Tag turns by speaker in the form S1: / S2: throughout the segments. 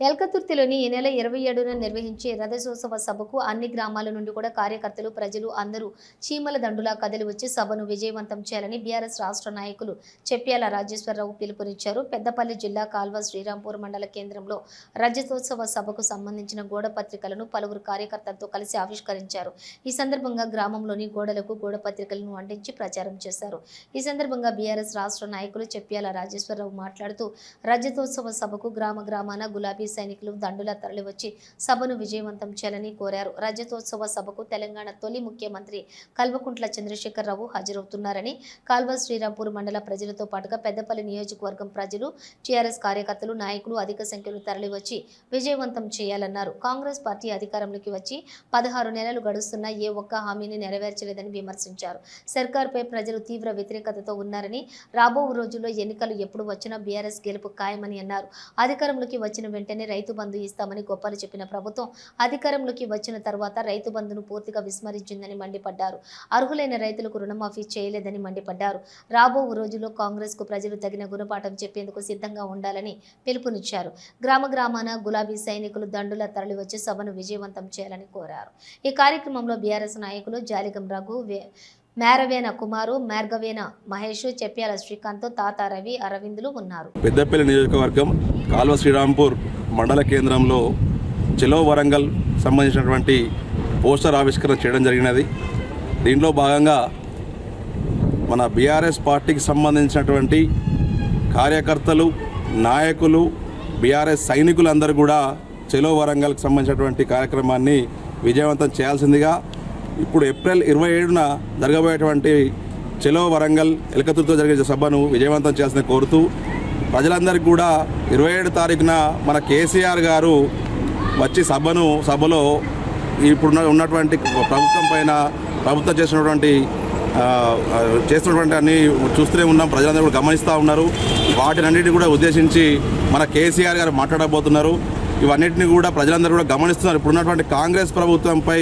S1: ఎల్కతుర్తిలోని ఈ నెల ఇరవై ఏడున నిర్వహించే రథోత్సవ సభకు అన్ని గ్రామాల నుండి కూడా కార్యకర్తలు ప్రజలు అందరూ చీమల దండులా కదిలి వచ్చి సభను విజయవంతం చేయాలని బీఆర్ఎస్ రాష్ట్ర నాయకులు చెప్ప్యాల రాజేశ్వరరావు పిలుపునిచ్చారు. పెద్దపల్లి జిల్లా కాల్వ శ్రీరాంపూర్ మండల కేంద్రంలో రజతోత్సవ సభకు సంబంధించిన గోడ పత్రికలను పలువురు కార్యకర్తలతో కలిసి ఆవిష్కరించారు. ఈ సందర్భంగా గ్రామంలోని గోడలకు గోడ పత్రికలను అంటించి ప్రచారం చేశారు. ఈ సందర్భంగా బీఆర్ఎస్ రాష్ట్ర నాయకులు చెప్ప్యాల రాజేశ్వరరావు మాట్లాడుతూ రజతోత్సవ సభకు గ్రామ గ్రామాన గులాబీ సైనికులు దండులా తరలివచ్చి సభను విజయవంతం చేయాలని కోరారు. రజతోత్సవ సభకు తెలంగాణ తొలి ముఖ్యమంత్రి కల్వకుంట్ల చంద్రశేఖరరావు హాజరవుతున్నారని కాల్వ శ్రీరాంపూర్ మండల ప్రజలతో పాటుగా పెద్దపల్లి నియోజకవర్గం ప్రజలు టీఆర్ఎస్ కార్యకర్తలు నాయకులు అధిక సంఖ్యలో తరలివచ్చి విజయవంతం చేయాలన్నారు. కాంగ్రెస్ పార్టీ అధికారంలోకి వచ్చి పదహారు నెలలు గడుస్తున్నా ఏ ఒక్క హామీని నెరవేర్చలేదని విమర్శించారు. సర్కార్పై ప్రజలు తీవ్ర వ్యతిరేకతతో ఉన్నారని రాబో రోజుల్లో ఎన్నికలు ఎప్పుడు వచ్చినా బీఆర్ఎస్ గెలుపు ఖాయమని అన్నారు. అధికారంలోకి వచ్చిన వెంటనే రైతు బంధు ఇస్తామని గొప్పలు చెప్పిన ప్రభుత్వం అధికారంలోకి వచ్చిన తర్వాత రైతు బంధును పూర్తిగా విస్మరించిందని మండిపడ్డారు. అర్హులైన రైతులకు రుణమాఫీ చేయలేదని మండిపడ్డారు. రాబో రోజుల్లో కాంగ్రెస్కు ప్రజలు తగిన గుణపాఠం చెప్పేందుకు సిద్ధంగా ఉండాలని పిలుపునిచ్చారు. గ్రామ గ్రామాన గులాబీ సైనికులు దండుల తరలివచ్చి సభను విజయవంతం చేయాలని కోరారు. ఈ కార్యక్రమంలో బీఆర్ఎస్ నాయకులు జాలిగం రఘు మేరవేన కుమారు మేర్గవేన మహేష్ చెప్పాల శ్రీకాంత్ తాత రవి అరవిందులు ఉన్నారు.
S2: పెద్దపల్లి నియోజకవర్గం కాల్వ శ్రీరాంపూర్ మండల కేంద్రంలో చెలో వరంగల్ సంబంధించినటువంటి పోస్టర్ ఆవిష్కరణ చేయడం జరిగినది. దీంట్లో భాగంగా మన బీఆర్ఎస్ పార్టీకి సంబంధించినటువంటి కార్యకర్తలు నాయకులు బీఆర్ఎస్ సైనికులందరూ కూడా చెలో వరంగల్కి సంబంధించినటువంటి కార్యక్రమాన్ని విజయవంతం చేయాల్సిందిగా ఇప్పుడు ఏప్రిల్ ఇరవై ఏడున జరగబోయేటువంటి చెలో వరంగల్ ఎలకతుర్తో జరిగే సభను విజయవంతం చేయాల్సిన కోరుతూ ప్రజలందరికీ కూడా ఇరవై ఏడు తారీఖున మన కేసీఆర్ గారు వచ్చి సభను సభలో ఇప్పుడు ఉన్నటువంటి ప్రభుత్వం పైన ప్రభుత్వం చేసినటువంటి చేస్తున్నటువంటి అన్ని చూస్తూనే ఉన్నాం. ప్రజలందరూ కూడా గమనిస్తూ ఉన్నారు. వాటినన్నిటిని కూడా ఉద్దేశించి మన కేసీఆర్ గారు మాట్లాడబోతున్నారు. ఇవన్నిటిని కూడా ప్రజలందరూ కూడా గమనిస్తున్నారు. ఇప్పుడున్నటువంటి కాంగ్రెస్ ప్రభుత్వంపై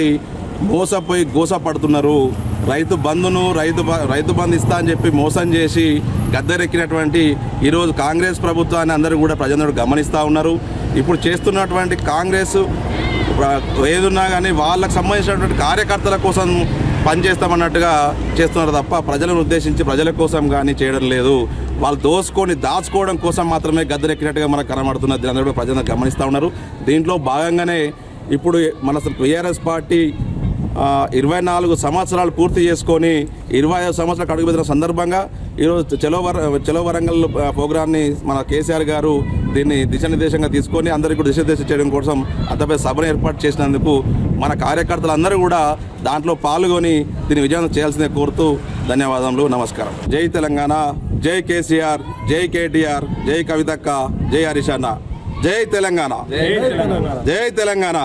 S2: మోసపోయి గోసపడుతున్నారు. రైతు బంధును రైతు బ- రైతు బంధు ఇస్తా అని చెప్పి మోసం చేసి గద్దెరెక్కినటువంటి ఈరోజు కాంగ్రెస్ ప్రభుత్వాన్ని అందరూ కూడా ప్రజలందరూ గమనిస్తూ ఉన్నారు. ఇప్పుడు చేస్తున్నటువంటి కాంగ్రెస్ ఏదున్నా కానీ వాళ్ళకు సంబంధించినటువంటి కార్యకర్తల కోసం పనిచేస్తామన్నట్టుగా చేస్తున్నారు తప్ప ప్రజలను ఉద్దేశించి ప్రజల కోసం కానీ చేయడం లేదు. వాళ్ళు దోసుకొని దాచుకోవడం కోసం మాత్రమే గద్దెరెక్కినట్టుగా మనకు కనబడుతున్నది. దీని అందరూ కూడా గమనిస్తూ ఉన్నారు. దీంట్లో భాగంగానే ఇప్పుడు మన టీఆర్ఎస్ పార్టీ ఇరవై నాలుగు సంవత్సరాలు పూర్తి చేసుకొని ఇరవై ఐదు సంవత్సరాలకు అడుగుపెట్టిన సందర్భంగా ఈరోజు చెలో వర చెలో వరంగల్ ప్రోగ్రాన్ని మన కేసీఆర్ గారు దీన్ని దిశానిర్దేశంగా తీసుకొని అందరికీ కూడా దిశానిర్దేశం చేయడం కోసం అంత పెద్ద సభను ఏర్పాటు చేసినందుకు మన కార్యకర్తలందరూ కూడా దాంట్లో పాల్గొని దీన్ని విజయవంతం చేయాల్సిందే కోరుతూ ధన్యవాదములు నమస్కారం. జై తెలంగాణ జై కేసీఆర్ జై కేటీఆర్ జై కవితక్క జై హరిషన్న జై తెలంగాణ. జై తెలంగాణ.